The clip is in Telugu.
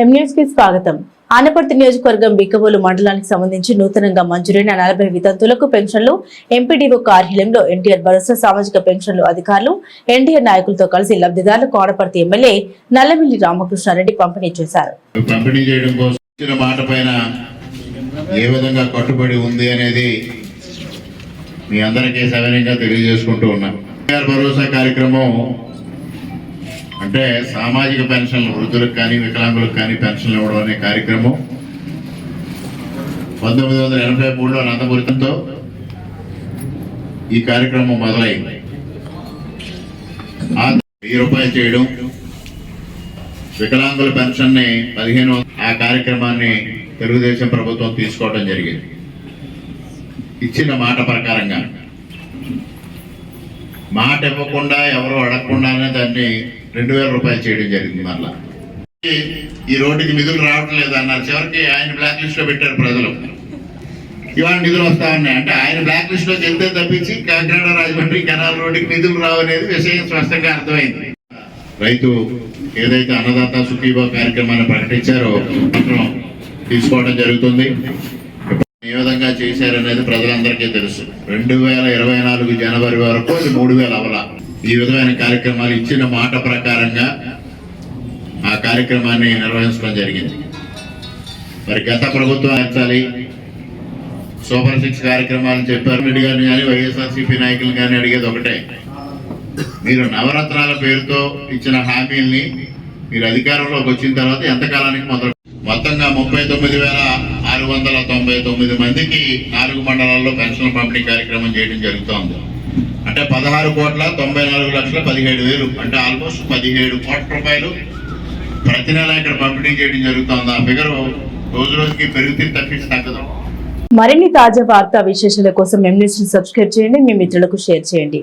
ఎం స్వాగతం. ఆనపర్తి నియోజకవర్గం బిక్కబోలు మండలానికి సంబంధించి నూతనంగా మంజూరైన నలభై వితంతులకు పెన్షన్లు ఎంపీడీఓ కార్యాలయంలో ఎన్టీఆర్ భరోసా సామాజిక పెన్షన్లు అధికారులు ఎన్టీఆర్ నాయకులతో కలిసి లబ్ధిదారులకు ఆనపర్తి ఎమ్మెల్యే నల్లమిల్లి రామకృష్ణారెడ్డి పంపిణీ చేశారు. ఏ విధంగా కట్టుబడి ఉంది అనేది మీ అందరికీ సవినయంగా తెలియజేసుకుంటూ ఉన్నాం భరోసా కార్యక్రమం అంటే సామాజిక పెన్షన్లు వృద్ధులకు కానీ వికలాంగులకు కానీ పెన్షన్లు ఇవ్వడం అనే కార్యక్రమం పంతొమ్మిది వందల ఎనభై మూడులో నందమూరితో ఈ కార్యక్రమం మొదలైంది. వెయ్యి రూపాయలు చేయడం వికలాంగుల పెన్షన్ని పదిహేను ఆ కార్యక్రమాన్ని తెలుగుదేశం ప్రభుత్వం తీసుకోవడం జరిగింది. ఇచ్చిన మాట ప్రకారంగా మాట ఇవ్వకుండా ఎవరు అడగకుండానే దాన్ని రెండు వేల రూపాయలు చేయడం జరిగింది మరలా. ఈ రోడ్డుకి నిధులు రావటం లేదు అన్నారు. చివరికి ఆయన బ్లాక్ లిస్ట్లో పెట్టారు ప్రజలు. ఇవాళ నిధులు వస్తా ఉన్నాయి. అంటే ఆయన బ్లాక్ లిస్ట్ చెప్తే వెళ్తే తప్పించి కాకినాడ రాజమండ్రి కెనాల్ రోడ్డుకి నిధులు రావనేది విషయం స్పష్టంగా అర్థమైంది. రైతు ఏదైతే అన్నదాత సుఖీభా కార్యక్రమాన్ని ప్రకటించారో మాత్రం తీసుకోవడం జరుగుతుంది. విధంగా చేశారనేది ప్రజలందరికీ తెలుసు. రెండు వేల ఇరవై నాలుగు జనవరి వరకు అది మూడు వేల అవల ఈ విధమైన కార్యక్రమాలు ఇచ్చిన మాట ప్రకారంగా ఆ కార్యక్రమాన్ని నిర్వహించడం జరిగింది. మరి గత ప్రభుత్వం ఆర్చాలి సూపర్ సిక్స్ కార్యక్రమాలు చెప్పారు. రెడ్డి గారిని కానీ వైఎస్ఆర్సీపీ నాయకులు కానీ అడిగేది ఒకటే. మీరు నవరత్నాల పేరుతో ఇచ్చిన హామీల్ని మీరు అధికారంలోకి వచ్చిన తర్వాత ఎంతకాలానికి మొదలు మొత్తంగా ముప్పై తొమ్మిది వేల ఆరు వందల తొంభై తొమ్మిది మందికి నాలుగు మండలాల్లో పెన్షన్ పంపిణీ కార్యక్రమం చేయడం జరుగుతోంది. అంటే పదహారు కోట్ల తొంభై నాలుగు లక్షల పదిహేడు వేలు అంటే ఆల్మోస్ట్ పదిహేడు కోట్ల రూపాయలు ప్రతి నెల ఇక్కడ పంపిణీ చేయడం జరుగుతోంది. ఆ ఫిగర్ రోజు రోజుకి పెరుగుతుంది తప్పించి తగ్గదు. మరిన్ని తాజా వార్తా విశేషాల కోసం ఎం సబ్స్క్రైబ్ చేయండి మీ మిత్రులకు షేర్ చేయండి.